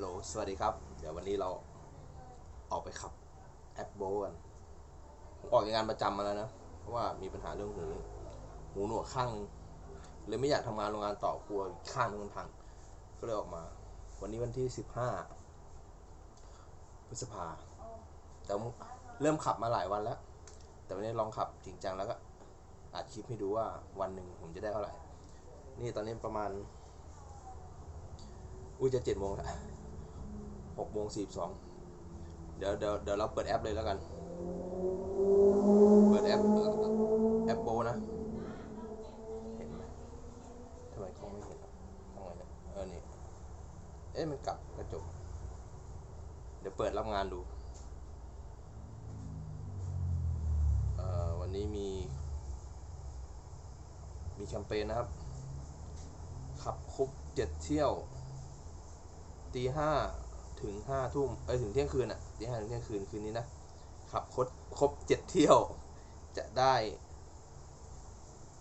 โหลสวัสดีครับ เดี๋ยววันนี้เราออกไปขับแอปโบกันผมออกจากงานประจำมาแล้วนะ เพราะว่ามีปัญหาเรื่องหู หูหนวกข้างนึงเลยไม่อยากทำงานโรงงานต่อกลัวข้างมันพัง ก็เลยออกมา วันนี้วันที่สิบห้าพฤษภา แต่เริ่มขับมาหลายวันแล้ว แต่วันนี้ลองขับจริงจังแล้วก็อัดคลิปให้ดูว่าวันหนึ่งผมจะได้เท่าไหร่ นี่ตอนนี้ประมาณ อุ้ยจะเจ็ดโมงแล้ว หกโมงสี่สองเดี๋ยวเดี๋ยวเดี๋ยวเราเปิดแอปเลยแล้วกัน เปิดแอปเอ่อแอปโบนะ เห็นไหมทำไมเขาไม่เห็นทำไงเนี่ยเออนี่ เอ๊ะมันกลับกระจก เดี๋ยวเปิดรับงานดูเอ่อวันนี้มี มีแคมเปญนะครับ ขับครบเจ็ดเที่ยวตีห้า ถึงห้าทุ่มเอ้ยถึงเที่ยงคืนอะตีห้าถึงเที่ยงคืนคืนนี้นะขับครบครบเจ็ดเที่ยวจะได้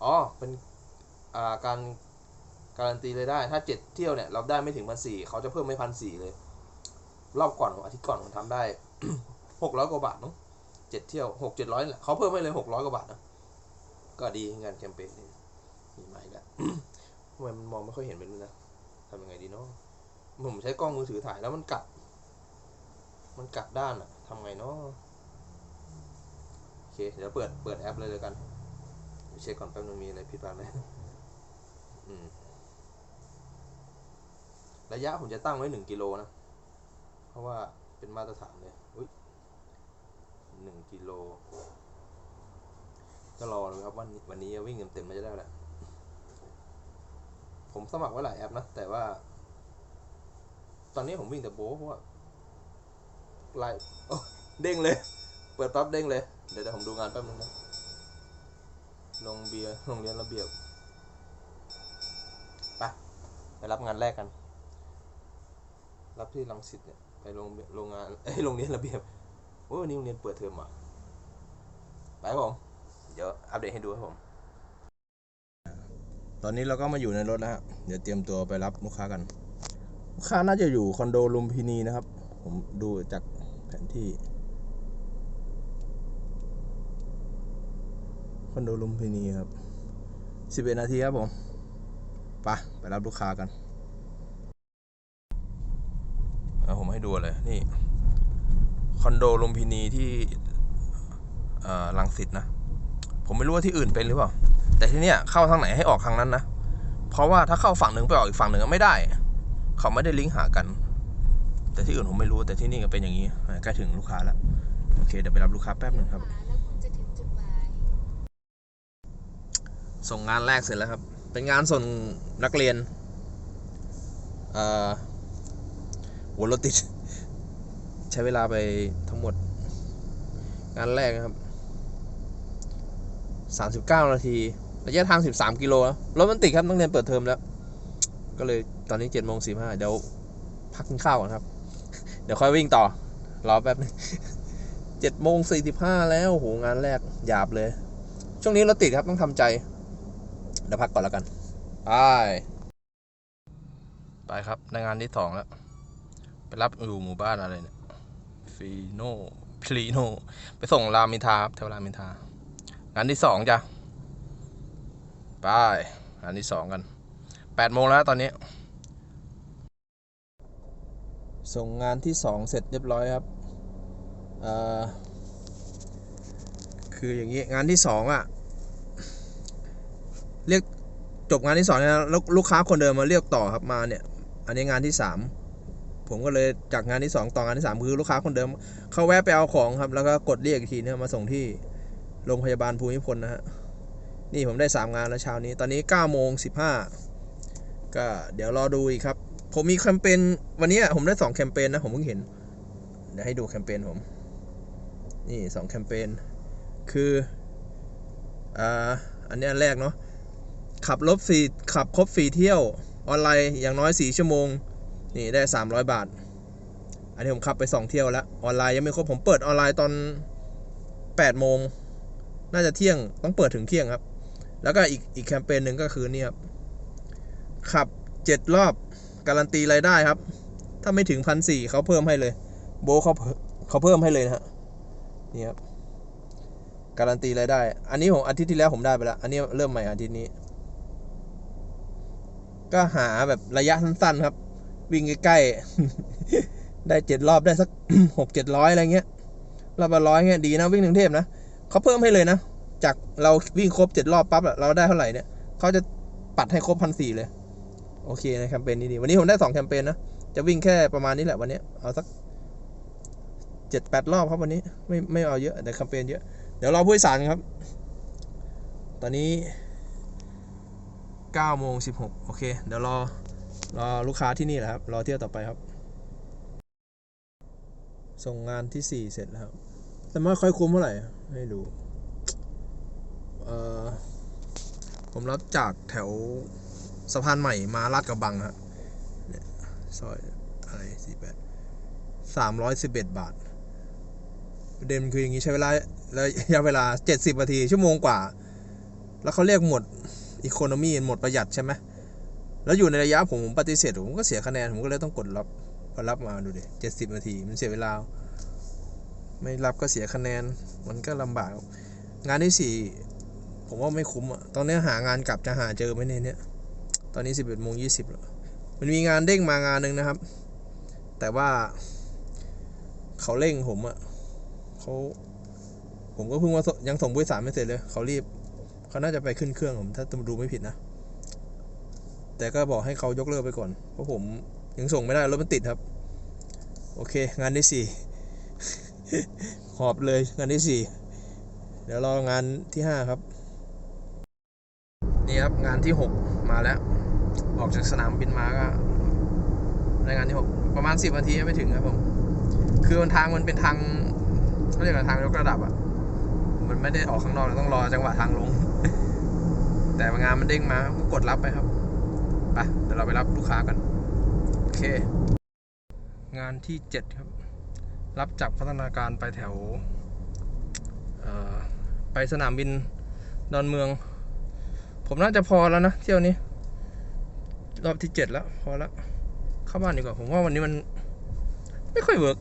อ๋อเป็นอ่าการการันตีเลยได้ถ้าเจ็ดเที่ยวเนี่ยเราได้ไม่ถึงพันสี่เขาจะเพิ่มไม่พันสี่เลยรอบก่อนของอาทิตย์ก่อนผมทำได้หกร้อยกว่าบาทเนาะเจ็ดเที่ยวหกเจ็ดร้อยแหละเขาเพิ่มให้เลยหกร้อยกว่าบาทนะก็ดีงานแคมเปญนี่มีใหมล้วทำไมมันมองไม่ค่อยเห็นเป็นนะทำยังไงดีเนาะ ผมใช้กล้องมือถือถ่ายแล้วมันกลับมันกลับด้านอะทำไงเนาะโอเค เดี๋ยวเปิด เปิดแอปเลยเลยกันเดี๋ยวเช็คก่อนแป๊บนึงมีอะไรผิดพลาดไหมอืม ระยะผมจะตั้งไว้หนึ่งกิโลนะ เพราะว่าเป็นมาตรฐานเลย อุ้ยหนึ่งกิโล ก็รอเลยครับวันวันนี้วิ่งเต็มๆมาจะได้แหละผมสมัครไว้หลายแอปนะ แต่ว่า ตอนนี้ผมวิ่งแต่โบ๊เพราะว่าไล่โอเด้งเลย เปิดปั๊บเด้งเลยเดี๋ยวเดี๋ยวผมดูงานแป๊บนึงนะลงเบียร์โรงเรียนระเบียบไปไปรับงานแรกกัน รับที่รังสิตเนี่ยไปโรงโรงงานเอ้ยโรงเรียนระเบียบโอ้วันนี้โรงเรียนเปิดเทอมอะไปครับผมเดี๋ยวอัปเดตให้ดูครับผม ตอนนี้เราก็มาอยู่ในรถแล้วฮะเดี๋ยวเตรียมตัวไปรับลูกค้ากัน ลูกค้าน่าจะอยู่คอนโดลุมพินีนะครับ ผมดูจากแผนที่ คอนโดลุมพินีครับสิบเอ็ดนาทีครับผมไปไปรับลูกค้ากันเอาผมให้ดูเลย นี่ คอนโดลุมพินีที่ลังสิตนะ ผมไม่รู้ว่าที่อื่นเป็นหรือเปล่า แต่ที่เนี้ยเข้าทางไหนให้ออกทางนั้นนะ เพราะว่าถ้าเข้าฝั่งหนึ่งไปออกอีกฝั่งหนึ่งไม่ได้ เขาไม่ได้ลิงก์หากัน แต่ที่อื่นผมไม่รู้แต่ที่นี่ก็เป็นอย่างนี้ใกล้ถึงลูกค้าแล้วโอเคเดี๋ยวไปรับลูกค้าแป๊บหนึ่งครับ ส่งงานแรกเสร็จแล้วครับ เป็นงานส่งนักเรียนเอ่อหัวรถติด ใช้เวลาไปทั้งหมด งานแรกนะครับ 39 นาที ระยะทาง 13 กิโลรถมันติดครับนักเรียนเปิดเทอมแล้ว ก็เลย ตอนนี้7โมง45เดี๋ยวพักกินข้าวก่อนครับ เดี๋ยวค่อยวิ่งต่อ รอแป๊บนึง7โมง45แล้วโหงานแรกหยาบเลย ช่วงนี้รถติดครับต้องทำใจ เดี๋ยวพักก่อนแล้วกันไปไปครับในงานที่สองแล้ว ไปรับอยู่หมู่บ้านอะไรเนี่ยฟีโนพลีโนไปส่งรามินทาครับแถวรามินทางานที่สองจ้ะไปงานที่สองกันแปดโมงแล้วตอนนี้ ส่งงานที่สองเสร็จเรียบร้อยครับคืออย่างนี้งานที่สองอะเรียกจบงานที่สองนะแล้วลูกค้าคนเดิมมาเรียกต่อครับมาเนี่ย อันนี้งานที่สามผมก็เลยจากงานที่สองต่องานที่สามคือลูกค้าคนเดิมเขาแวะไปเอาของครับ แล้วก็กดเรียกอีกทีเนี่ยมาส่งที่โรงพยาบาลภูมิพลนะฮะนี่ผมได้สามงานแล้วเช้านี้ ตอนนี้9ก้าโมงสิบห้าก็เดี๋ยวรอดูอีกครับ ผมมีแคมเปญวันนี้ผมได้สองแคมเปญนะผมเพิ่งเห็นเดี๋ยวให้ดูแคมเปญผม นี่สองแคมเปญคืออ่าอันนี้อันแรกเนาะขับรถฟรีขับครบฟรีเที่ยวออนไลน์อย่างน้อย4ชั่วโมง นี่ได้300บาท อันนี้ผมขับไป2เที่ยวแล้วออนไลน์ยังไม่ครบผมเปิดออนไลน์ตอน8โมงน่าจะเที่ยงต้องเปิดถึงเที่ยงครับ แล้วก็อีกอีกแคมเปญหนึ่งก็คือนี่ครับขับ7รอบ การันตีรายได้ครับ ถ้าไม่ถึงพันสี่เขาเพิ่มให้เลย โบเขาเขาเพิ่มให้เลยนะฮะนี่ครับการันตีรายได้ อันนี้ผมอาทิตย์ที่แล้วผมได้ไปแล้วอันนี้เริ่มใหม่อาทิตย์นี้ ก็หาแบบระยะสั้นๆครับ วิ่งใกล้ๆได้เจ็ดรอบได้สักหกเจ็ดร้อยอะไรเงี้ยรอบละร้อยเงี้ยดีนะวิ่งถึงเทพนะเขาเพิ่มให้เลยนะจากเราวิ่งครบเจ็ดรอบปั๊บเราได้เท่าไหร่เนี่ยเขาจะปัดให้ครบพันสี่เลย โอเคนะแคมเปญนี้ดี วันนี้ผมได้สองแคมเปญนะ จะวิ่งแค่ประมาณนี้แหละวันนี้ เอาสักเจ็ดแปดรอบครับวันนี้ ไม่ไม่เอาเยอะ แต่แคมเปญเยอะ เดี๋ยวรอผู้โดยสารครับ ตอนนี้เก้าโมงสิบหกโอเค เดี๋ยวรอรอลูกค้าที่นี่แหละครับ รอเที่ยวต่อไปครับ ส่งงานที่สี่เสร็จแล้วครับ แต่ไม่ค่อยคุ้มเท่าไหร่ให้ดูเอ่อ ผมรับจากแถว สะพานใหม่มาลาดกระบังฮะเนี่ยซอยอะไรสี่แปดสามร้อยสิบเอ็ดบาทประเด็นคืออย่างนี้ใช้เวลาระยะเวลาเจ็ดสิบนาทีชั่วโมงกว่า แล้วเขาเรียกหมดอีโคโนมีหมดประหยัดใช่ไหมแล้วอยู่ในระยะผมผมปฏิเสธผมก็เสียคะแนน ผมก็เลยต้องกดรับพอรับมาดูดิเจ็ดสิบนาที มันเสียเวลา ไม่รับก็เสียคะแนน มันก็ลำบาก งานที่สี่ผมว่าไม่คุ้มอะตอนนี้หางานกลับจะหาเจอไหมเนี่ยเนี่ย อนนี้สิบเอ็ดโมงยี่สิบแล้วมันมีงานเด้งมางานหนึ่งนะครับ แต่ว่าเขาเร่งผมอะเขาผมก็เพิ่งว่ายังส่งบริษัทไม่เสร็จเลย เขารีบ เขาน่าจะไปขึ้นเครื่องผมถ้าดูไม่ผิดนะ แต่ก็บอกให้เขายกเลิกไปก่อน เพราะผมยังส่งไม่ได้รถมันติดครับ โอเค งานที่สี่หอบเลยงานที่สี่เดี๋ยวรองานที่ห้าครับ นี่ครับงานที่หกมาแล้ว ออกจากสนามบินมาก็รายงานที่หกประมาณสิบนาทีไม่ถึงครับผม คือมันทางมันเป็นทางเขาเรียกว่าทางยกระดับอะมันไม่ได้ออกข้างนอกต้องรอจังหวะทางลง แต่งานมันเด้งมาก็กดรับไปครับไปเดี๋ยวเราไปรับลูกค้ากัน โอเค งานที่เจ็ดครับ รับจากพัฒนาการไปแถวเอ่อไปสนามบินดอนเมือง ผมน่าจะพอแล้วนะเที่ยวนี้ รอบที่เจ็ดแล้ว พอแล้วเข้าบ้านดีกว่า ผมว่าวันนี้มัน ไม่ค่อยเวิร์ก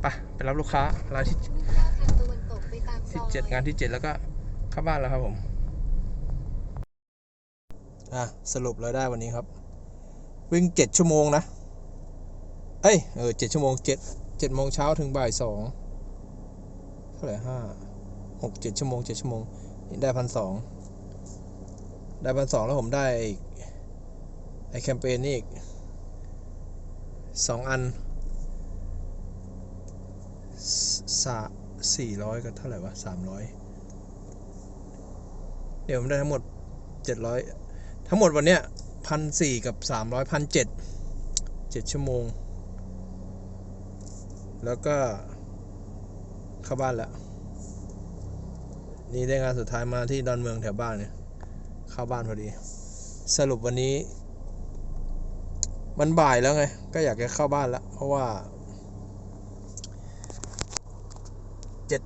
ไปไปรับลูกค้ารายที่สิบเจ็ดงานที่เจ็ดแล้วก็เข้าบ้านแล้วครับผม อะ สรุปเราได้วันนี้ครับ วิ่งเจ็ดชั่วโมงนะ เอ้ย เออเจ็ดชั่วโมงเจ็ดเจ็ดโมงเช้าถึงบ่ายสองเท่าไหร่ห้าหกเจ็ดชั่วโมงเจ็ดชั่วโมงได้พันสองได้พันสองแล้วผมได้อีก ไอแคมเปญนี่อีกสองอันสาสี่ร้อยก็เท่าไหร่วะสามร้อยเดี๋ยวผมได้ทั้งหมดเจ็ดร้อยทั้งหมดวันเนี้ยพันสี่กับสามร้อยพันเจ็ดเจ็ดชั่วโมง แล้วก็เข้าบ้านแล้ว นี่ได้งานสุดท้ายมาที่ดอนเมืองแถวบ้านเนี่ย เข้าบ้านพอดี สรุปวันนี้ มันบ่ายแล้วไง ก็อยากจะเข้าบ้านแล้ว เพราะว่าเจ็ด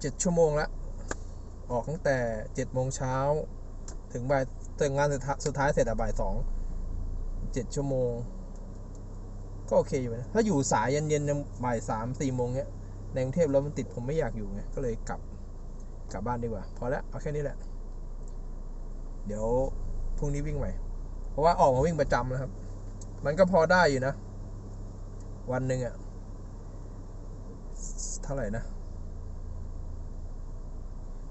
เจ็ดชั่วโมงล้วออกตั้งแต่เจ็ดโมงเช้า ถึงบ่ายถึงงานสุดท้ายสุดท้ายเสร็จอะบ่ายสองเจ็ดชั่วโมง ก็โอเคอยู่นะ ถ้าอยู่สายเย็นๆยังบ่ายสามสี่โมงเนี้ยในกรุงเทพรถมันติดผมไม่อยากอยู่ไง ก็เลยกลับกลับบ้านดีกว่า พอแล้วเอาแค่นี้แหละ เดี๋ยวพรุ่งนี้วิ่งใหม่ เพราะว่าออกมาวิ่งประจำนะครับ มันก็พอได้อยู่นะ วันหนึ่งอะเท่าไหร่นะ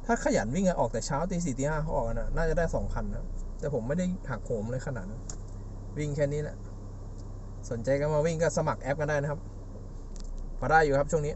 ถ้าขยันวิ่งอะออกแต่เช้าตีสี่ตีห้าเขาออกกันอะน่าจะได้สองคันนะ แต่ผมไม่ได้หักโหมเลยขนาดนั้นวิ่งแค่นี้แหละ สนใจก็มาวิ่งก็สมัครแอปกันได้นะครับ พอได้อยู่ครับช่วงนี้